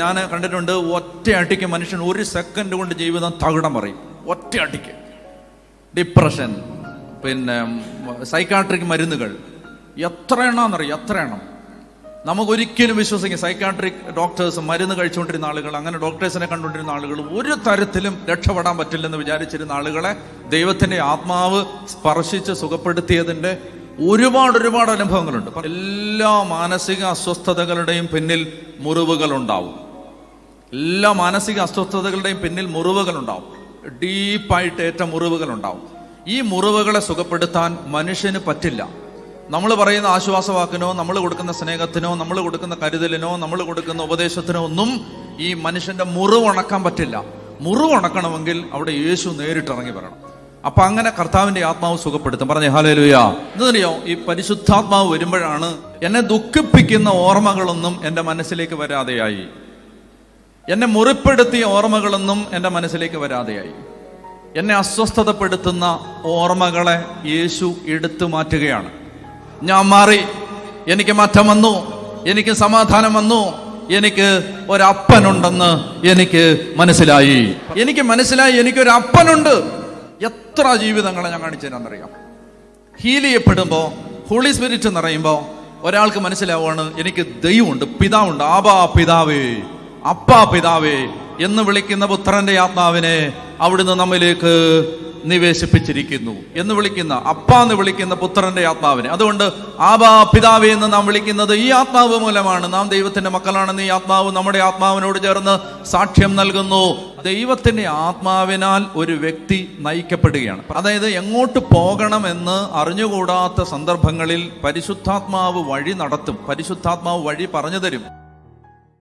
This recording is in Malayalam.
ഞാൻ കണ്ടിട്ടുണ്ട് ഒറ്റയടിക്ക് മനുഷ്യൻ ഒരു സെക്കൻഡ് കൊണ്ട് ജീവിതം തകിടം പറയും ഒറ്റയടിക്ക്. ഡിപ്രഷൻ പിന്നെ സൈക്കാട്രിക് മരുന്നുകൾ. എത്ര എണ്ണമെന്നറിയാം എത്ര എണ്ണം? നമുക്കൊരിക്കലും വിശ്വസിക്കും സൈക്കാട്രിക് ഡോക്ടേഴ്സ് മരുന്ന് കഴിച്ചുകൊണ്ടിരുന്ന ആളുകൾ അങ്ങനെ ഡോക്ടേഴ്സിനെ കണ്ടുകൊണ്ടിരുന്ന ആളുകൾ ഒരു തരത്തിലും രക്ഷപ്പെടാൻ പറ്റില്ലെന്ന് വിചാരിച്ചിരുന്ന ആളുകളെ ദൈവത്തിന്റെ ആത്മാവ് സ്പർശിച്ച് സുഖപ്പെടുത്തിയതിന്റെ ഒരുപാട് ഒരുപാട് അനുഭവങ്ങളുണ്ട്. എല്ലാ മാനസിക അസ്വസ്ഥതകളുടെയും പിന്നിൽ മുറിവുകൾ ഉണ്ടാവും എല്ലാ മാനസിക അസ്വസ്ഥതകളുടെയും പിന്നിൽ മുറിവുകൾ ഉണ്ടാവും ഡീപ്പായിട്ട് ഏറ്റ മുറിവുകൾ ഉണ്ടാവും ഈ മുറിവുകളെ സുഖപ്പെടുത്താൻ മനുഷ്യന് പറ്റില്ല. നമ്മൾ പറയുന്ന ആശ്വാസവാക്കിനോ നമ്മൾ കൊടുക്കുന്ന സ്നേഹത്തിനോ നമ്മൾ കൊടുക്കുന്ന കരുതലിനോ നമ്മൾ കൊടുക്കുന്ന ഉപദേശത്തിനോ ഒന്നും ഈ മനുഷ്യന്റെ മുറിവുണക്കാൻ പറ്റില്ല. മുറിവുണക്കണമെങ്കിൽ അവിടെ യേശു നേരിട്ടിറങ്ങി വരണം. അപ്പൊ അങ്ങനെ കർത്താവിന്റെ ആത്മാവ് സുഖപ്പെടുത്തും. പറഞ്ഞേ ഹാലേലുയാ എന്തറിയോ ഈ പരിശുദ്ധാത്മാവ് വരുമ്പോഴാണ് എന്നെ ദുഃഖിപ്പിക്കുന്ന ഓർമ്മകളൊന്നും എന്റെ മനസ്സിലേക്ക് വരാതെയായി. എന്നെ മുറിപ്പെടുത്തിയ ഓർമ്മകളൊന്നും എന്റെ മനസ്സിലേക്ക് വരാതെയായി. എന്നെ അസ്വസ്ഥതപ്പെടുത്തുന്ന ഓർമ്മകളെ യേശു എടുത്തു മാറ്റുകയാണ്. ഞാൻ മാറി. എനിക്ക് മാറ്റം വന്നു. എനിക്ക് സമാധാനം വന്നു. എനിക്ക് ഒരപ്പനുണ്ടെന്ന് എനിക്ക് മനസ്സിലായി. എനിക്ക് മനസ്സിലായി. എനിക്കൊരു അപ്പനുണ്ട് എത്ര ജീവിതങ്ങളെ ഞാൻ കാണിച്ചു തരാമെന്നറിയാം ഹീൽ ചെയ്യപ്പെടുമ്പോൾ ഹോളി സ്പിരിറ്റ് എന്ന് പറയുമ്പോൾ ഒരാൾക്ക് മനസ്സിലാവുകയാണ് എനിക്ക് ദൈവമുണ്ട് പിതാവുണ്ട് ആബാ പിതാവേ. അപ്പാ പിതാവേ എന്ന് വിളിക്കുന്ന പുത്രന്റെ ആത്മാവിനെ അവിടുന്ന് നമ്മിലേക്ക് നിവേശിപ്പിച്ചിരിക്കുന്നു എന്ന് വിളിക്കുന്ന അപ്പ എന്ന് വിളിക്കുന്ന പുത്രന്റെ ആത്മാവിനെ. അതുകൊണ്ട് ആബാ പിതാവേ എന്ന് നാം വിളിക്കുന്നത് ഈ ആത്മാവ് മൂലമാണ്. നാം ദൈവത്തിന്റെ മക്കളാണെന്ന് ഈ ആത്മാവ് നമ്മുടെ ആത്മാവിനോട് ചേർന്ന് സാക്ഷ്യം നൽകുന്നു. ദൈവത്തിന്റെ ആത്മാവിനാൽ ഒരു വ്യക്തി നയിക്കപ്പെടുകയാണ്. അതായത് എങ്ങോട്ട് പോകണമെന്ന് അറിഞ്ഞുകൂടാത്ത സന്ദർഭങ്ങളിൽ പരിശുദ്ധാത്മാവ് വഴി നടത്തും. പരിശുദ്ധാത്മാവ് വഴി പറഞ്ഞു തരും.